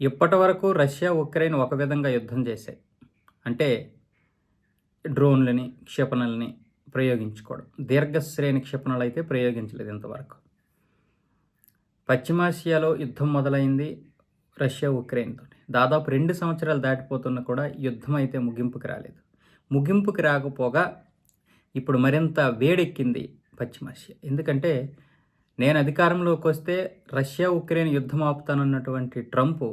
ఇప్పటి వరకు Russia Ukraine ఒక విధంగా యుద్ధం చేశాయి. అంటే డ్రోన్లని క్షిపణులని ప్రయోగించుకోవడం. దీర్ఘశ్రేణి క్షిపణులు అయితే ప్రయోగించలేదు ఇంతవరకు. పశ్చిమాసియాలో యుద్ధం మొదలైంది రష్యా ఉక్రెయిన్తో దాదాపు రెండు సంవత్సరాలు దాటిపోతున్నా కూడా యుద్ధం అయితే ముగింపుకి రాలేదు. ముగింపుకి రాకపోగా ఇప్పుడు మరింత వేడెక్కింది పశ్చిమాసియా. ఎందుకంటే నేను అధికారంలోకి వస్తే రష్యా ఉక్రెయిన్ యుద్ధం ఆపుతానన్నటువంటి ట్రంప్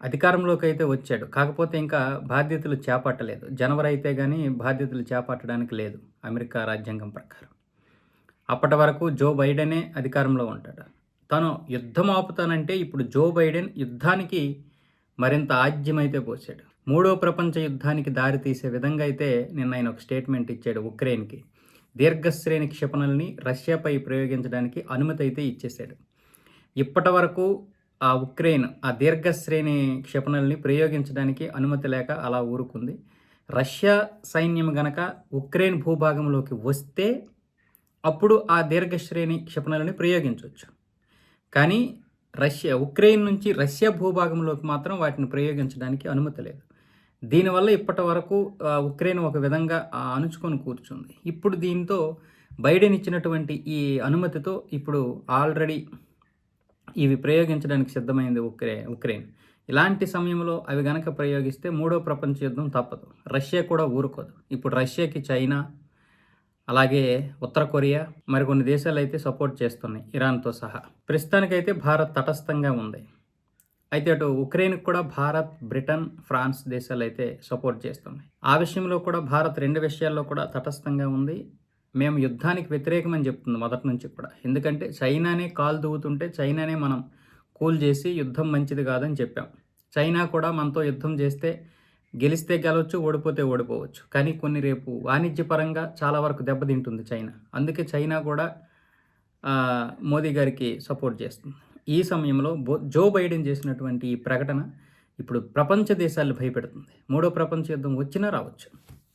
అధికారంలోకి అయితే వచ్చాడు. కాకపోతే ఇంకా బాధ్యతలు చేపట్టలేదు. జనవరి అయితే కానీ బాధ్యతలు చేపట్టడానికి లేదు అమెరికా రాజ్యాంగం ప్రకారం. అప్పటి వరకు జో బైడెనే అధికారంలో ఉంటాడు. తను యుద్ధం ఆపుతానంటే ఇప్పుడు జో బైడెన్ యుద్ధానికి మరింత ఆజ్యమైతే పోసాడు. మూడో ప్రపంచ యుద్ధానికి దారి తీసే విధంగా అయితే నిన్న ఆయన ఒక స్టేట్మెంట్ ఇచ్చాడు ఉక్రెయిన్కి. దీర్ఘశ్రేణి క్షిపణుల్ని రష్యాపై ప్రయోగించడానికి అనుమతి అయితే ఇచ్చేశాడు. ఇప్పటి వరకు ఆ ఉక్రెయిన్ ఆ దీర్ఘశ్రేణి క్షిపణుల్ని ప్రయోగించడానికి అనుమతి లేక అలా ఊరుకుంది. రష్యా సైన్యం గనక ఉక్రెయిన్ భూభాగంలోకి వస్తే అప్పుడు ఆ దీర్ఘశ్రేణి క్షిపణులని ప్రయోగించవచ్చు కానీ రష్యా ఉక్రెయిన్ నుంచి రష్యా భూభాగంలోకి మాత్రం వాటిని ప్రయోగించడానికి అనుమతి లేదు. దీనివల్ల ఇప్పటి వరకు ఉక్రెయిన్ ఒక విధంగా అణుచుకొని కూర్చుంది. ఇప్పుడు దీంతో బైడెన్ ఇచ్చినటువంటి ఈ అనుమతితో ఇప్పుడు ఆల్రెడీ ఇవి ప్రయోగించడానికి సిద్ధమైంది ఉక్రే ఉక్రెయిన్. ఇలాంటి సమయంలో అవి గనక ప్రయోగిస్తే మూడో ప్రపంచ యుద్ధం తప్పదు. రష్యా కూడా ఊరుకోదు. ఇప్పుడు రష్యాకి చైనా అలాగే ఉత్తర కొరియా మరికొన్ని దేశాలు అయితే సపోర్ట్ చేస్తున్నాయి ఇరాన్తో సహా. ప్రస్తుతానికైతే భారత్ తటస్థంగా ఉంది. అయితే అటు ఉక్రెయిన్కి కూడా భారత్ బ్రిటన్ ఫ్రాన్స్ దేశాలు అయితే సపోర్ట్ చేస్తున్నాయి. ఆ విషయంలో కూడా భారత్ రెండు విషయాల్లో కూడా తటస్థంగా ఉంది. మేము యుద్ధానికి వ్యతిరేకమని చెప్తుంది మొదటి నుంచి కూడా. ఎందుకంటే చైనానే కాలు దువ్వుతుంటే చైనానే మనం కూల్ చేసి యుద్ధం మంచిది కాదని చెప్పాం. చైనా కూడా మనతో యుద్ధం చేస్తే గెలిస్తే గెలవచ్చు ఓడిపోతే ఓడిపోవచ్చు. కానీ కొన్ని రేపు వాణిజ్యపరంగా చాలా వరకు దెబ్బతింటుంది చైనా. అందుకే చైనా కూడా మోదీ గారికి సపోర్ట్ చేస్తుంది. ఈ సమయంలో జో బైడెన్ చేసినటువంటి ఈ ప్రకటన ఇప్పుడు ప్రపంచ దేశాలు భయపెడుతుంది. మూడో ప్రపంచ యుద్ధం వచ్చినా రావచ్చు.